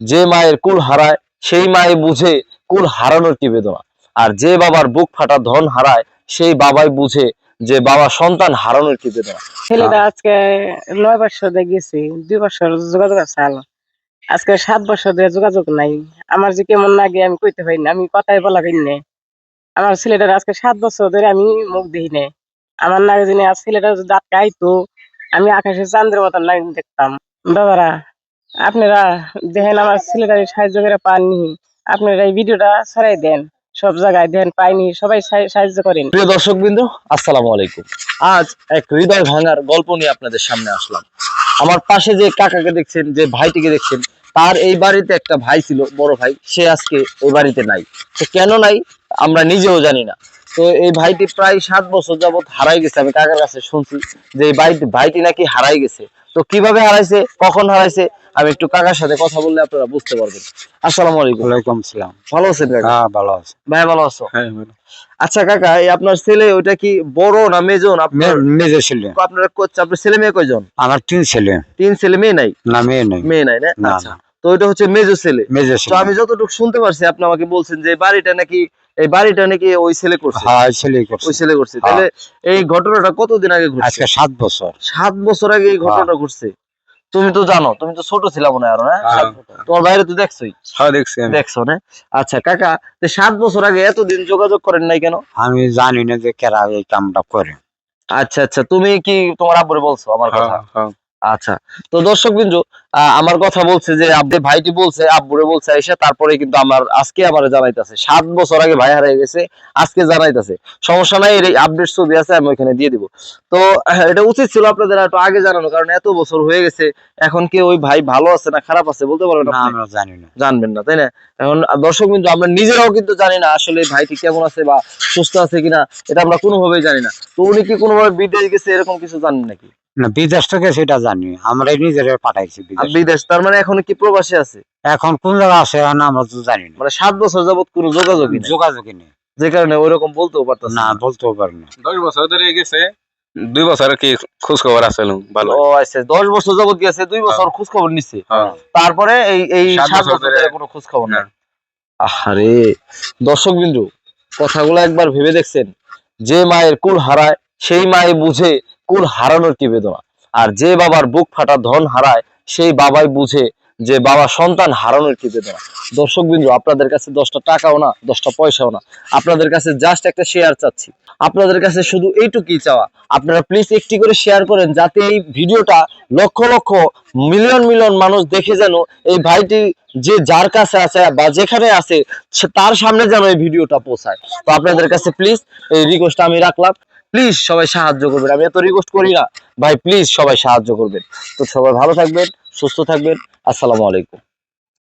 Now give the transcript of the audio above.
যে মায়ের কুল হারায়, সেই মায়ে বুঝে কুল হারানোর কি বেদনা। আর যে বাবার বুক ফাটা ধন হারায়, সেই বাবাই বুঝে যে বাবা সন্তান হারানোর কি বেদনা। ছেলেটা আজকে নয় বছর গেছি, দুই বছর যোগাযোগ আছে আলো। আজকে সাত বছর ধরে যোগাযোগ নাই। আমার যে কেমন লাগে আমি কইতে পারি না, আমি কথাই বলা পারি না। আমার ছেলেটার আজকে সাত বছর ধরে আমি মুখ দেখি না আমার নাগে যিনি ছেলেটা যদি আটকে আইতো আমি আকাশে চান্দ্রের মতন লাইন দেখতাম। বাবারা আপনারা দেখেন আমার ছেলেটার সাহায্য করে পাননি। আপনারা এই ভিডিওটা ছড়াই দেন। সব জায়গায় দেন পাইনি, সবাই সাহায্য- করেন। প্রিয় দর্শক বিন্দু আসসালামু আলাইকুম। আজ এক হৃদয় ভাঙার গল্প নিয়ে আপনাদের সামনে আসলাম। আমার পাশে যে কাকাকে দেখছেন, যে ভাইটিকে দেখছেন, তার এই বাড়িতে একটা ভাই ছিল, বড় ভাই। সে আজকে এই বাড়িতে নাই। তো কেন নাই, আমরা নিজেও জানি না। তো এই ভাইটি প্রায় সাত বছর যাবৎ হারাই গেছে। আমি কাকার কাছে শুনছি যে এই ভাইটি ভাইটি নাকি হারাই গেছে। তো কীভাবে হারাইছে, কখন হারাইছে আমি একটু কাকার সাথে কথা বললে আপনারা বুঝতে পারবেন। আসসালামু আলাইকুম। ওয়ালাইকুম সালাম। ভালো আছেন কাকা? হ্যাঁ ভালো আছে। ভাই ভালো আছো? হ্যাঁ আচ্ছা কাকা এই আপনার ছেলে ওইটা কি বড় না মেজো না আপনার মেজে ছেলে। আপনার কোচ- আপনার ছেলে মেয়ে কয়জন? আমার তিন ছেলে। তিন ছেলে মেয়ে নাই? না মেয়ে নেই। মেয়ে নাই না? আচ্ছা। তো ওইটা হচ্ছে মেজো ছেলে। মেজে তো আমি যতটুকু শুনতে পারছি আপনি আমাকে বলছেন যে বাড়িটা নাকি এই বাড়িটা নাকি ওই ছেলে করছে। হ্যাঁ ছেলে ওই ছেলে করছে। হ্যাঁ। তাহলে এই ঘটনাটা কতদিন আগে ঘটছে? আজকে সাত বছর। সাত বছর আগে এই ঘটনাটা ঘটছে? তুমি তো জানো তুমি তো ছোট ছিলা মনে হয় আরও না হ্যাঁ। তোমার বাইরে তো দেখছোই। হ্যাঁ দেখছি দেখছ না আচ্ছা কাকা তো সাত বছর আগে এতদিন যোগাযোগ করেন নাই কেন? আমি জানি না যে কেরা এই কামটা করে। আচ্ছা আচ্ছা তুমি কি তোমার আব্বুরে বলছো আমার কথা? আচ্ছা তো দর্শক বিন্দু আমার কথা বলছে যে আব্বে ভাইটি বলছে আব্বুরে বলছে এসে তারপরে কিন্তু আমার আজকে আমার জানাইতেছে। সাত বছর আগে ভাই হারিয়ে গেছে আজকে জানাইতেছে। সমস্যা নাই এর আপডেট ছবি আছে আমি ওইখানে দিয়ে দিব। তো এটা উচিত ছিল আপনাদের একটু আগে জানানো কারণ এত বছর হয়ে গেছে এখন কি ওই ভাই ভালো আছে না খারাপ আছে বলতে পারবেন না আমরা জানি না। জানবেন না তাই না? এখন দর্শক বিন্দু আমরা নিজেরাও কিন্তু জানি না আসলে ভাইটি কেমন আছে বা সুস্থ আছে কিনা এটা আমরা কোনোভাবেই জানি না। তো উনি কি কোনোভাবে বিদেশ গেছে এরকম কিছু জানেন নাকি? না বিদেশ থেকে সেটা জানি আমরা নিজেরা পাঠাইছি আর বিদেশ তার মানে এখন কি প্রবাসী আছে? এখন কোন জায়গা আছে না আমরা তো জানি না। মানে সাত বছর যাবত কোনো যোগাযোগই নেই। যোগাযোগই নেই। যে কারণে ওইরকম বলতেও পারতেছে না বলতেও পারি না। দশ বছর ধরে গেছে দুই বছর কি খোঁজ খবর আছে ভালো। ও আচ্ছা দশ বছর যাবত গেছে দুই বছর খোঁজ খবর নিচ্ছে হ্যাঁ। তারপরে এই এই সাত বছর ধরে- কোনো খোঁজ খবর না। নাই আহারে দর্শক বিন্দু কথাগুলো একবার ভেবে দেখছেন। যে মায়ের কুল হারায় সেই মায়ে বুঝে কুল হারানোর কি বেদনা। আর যে বাবার বুক ফাটা ধন হারায় সেই বাবাই বুঝে যে বাবা সন্তান হারানোর কি বেদনা। দর্শক বিন্দু, আপনাদের কাছে দশটা টাকাও না, দশটা পয়সাও না। আপনাদের কাছে জাস্ট একটা শেয়ার চাচ্ছি। আপনাদের কাছে শুধু এইটুকুই চাওয়া। আপনারা প্লিজ একটি করে শেয়ার করেন যাতে এই ভিডিওটা লক্ষ লক্ষ মিলিয়ন মিলিয়ন মানুষ দেখে যেন এই ভাইটি যে যার কাছে আছে বা যেখানে আছে তার সামনে যেন এই ভিডিওটা পৌঁছায়। তো আপনাদের কাছে প্লিজ এই রিকোয়েস্টটা আমি রাখলাম। প্লিজ সবাই সাহায্য করবেন। আমি এত রিকোয়েস্ট করি না। ভাই প্লিজ সবাই সাহায্য করবেন। তো সবাই ভালো থাকবেন, সুস্থ থাকবেন। আসসালামু আলাইকুম।